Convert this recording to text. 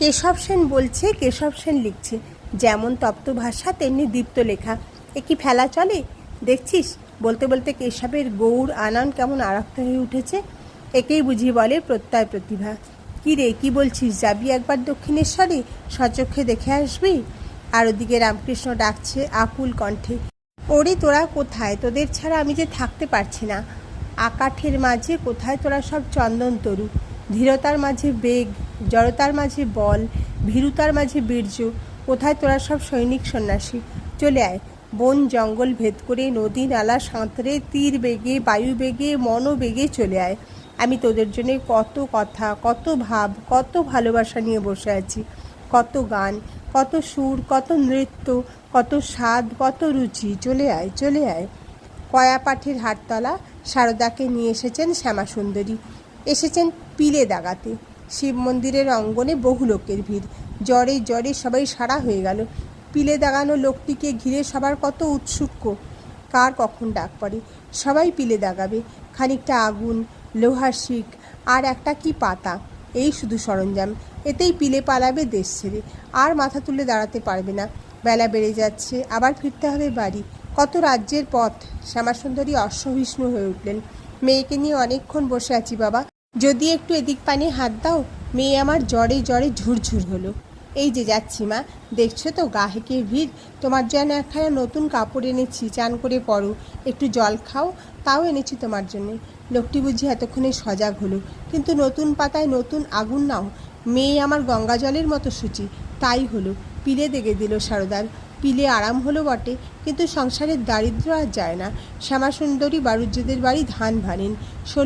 কেশব সেন বলছে, কেশব সেন লিখছে, যেমন তপ্ত ভাষা, তেমনি দীপ্ত লেখা। এ কি ফেলা চলে? দেখছিস? বলতে বলতে কেশবের গৌর আনন কেমন আরক্ত হয়ে উঠেছে। একেই বুঝি বলে প্রত্যয় প্রতিভা। কী রে, কী বলছিস? যাবি একবার দক্ষিণেশ্বরে? সচক্ষে দেখে আসবি? আর ওদিকে রামকৃষ্ণ ডাকছে আকুল কণ্ঠে, ওরে তোরা কোথায়? তোদের ছাড়া আমি যে থাকতে পারছি না। আকাঠের মাঝে কোথায় তোরা সব চন্দন তরু? ধীরতার মাঝে বেগ, জড়তার মাঝে বল, ভীরুতার মাঝে বীর্য, কোথায় তোরা সব সৈনিক সন্ন্যাসী? চলে আয়। বন, জঙ্গল ভেদ করে নদী, নালা, সাঁতরে, তীর বেগে, বায়ু বেগে মনোবেগে চলে আয়। আমি তোদের জন্য কত কথা, কত ভাব, কত ভালোবাসা নিয়ে বসে আছি। কত গান, কত সুর, কত নৃত্য, কত স্বাদ, কত রুচি। চলে আয় চলে আয়। কয়া পাঠের হাটতলা, সারদাকে নিয়ে এসেছেন শ্যামাসুন্দরী। এসেছেন পিলে দাগাতে। শিব মন্দিরের অঙ্গনে বহু লোকের ভিড়। জ্বরে জ্বরে সবাই সারা হয়ে গেল। পিলে দাগানো লোকটিকে ঘিরে সবার কত উৎসুক্য। কার কখন ডাক পড়ে? সবাই পিলে দাগাবে। খানিকটা আগুন, লোহার শিক আর একটা কি পাতা? এই শুধু সরঞ্জাম। এতেই পিলে পালাবে দেশ ছেড়ে। আর মাথা তুলে দাঁড়াতে পারবে না। বেলা বেড়ে যাচ্ছে, আবার ফিরতে হবে বাড়ি। কত রাজ্যের পথ? শ্যামাসুন্দরী অশ্ববিষ্ণু হয়ে উঠলেন। মেয়েকে নিয়ে অনেকক্ষণ বসে আছি বাবা। যদি একটু এদিক পানে হাত দাও, মেয়ে আমার জ্বরে জ্বরে ঝুরঝুর হলো। এই যে যাচ্ছি মা, দেখছ তো গাহেকে ভিড়? তোমার জন্য একখানা নতুন কাপড় এনেছি, চান করে পরো। একটু জল খাও, তাও এনেছি তোমার জন্যে। লোকটি বুঝি এতক্ষণে সজাগ হলো। কিন্তু নতুন পাতায় নতুন আগুন নাও। মেয়ে আমার গঙ্গা জলের মতো সূচি। তাই হলো, পিলে দেগে দিল সারদার। পিলে আরাম হলো বটে, কিন্তু সংসারের দারিদ্র আর যায় না। শ্যামাসুন্দরী বারুজ্যদের বাড়ি ধান ভানেন।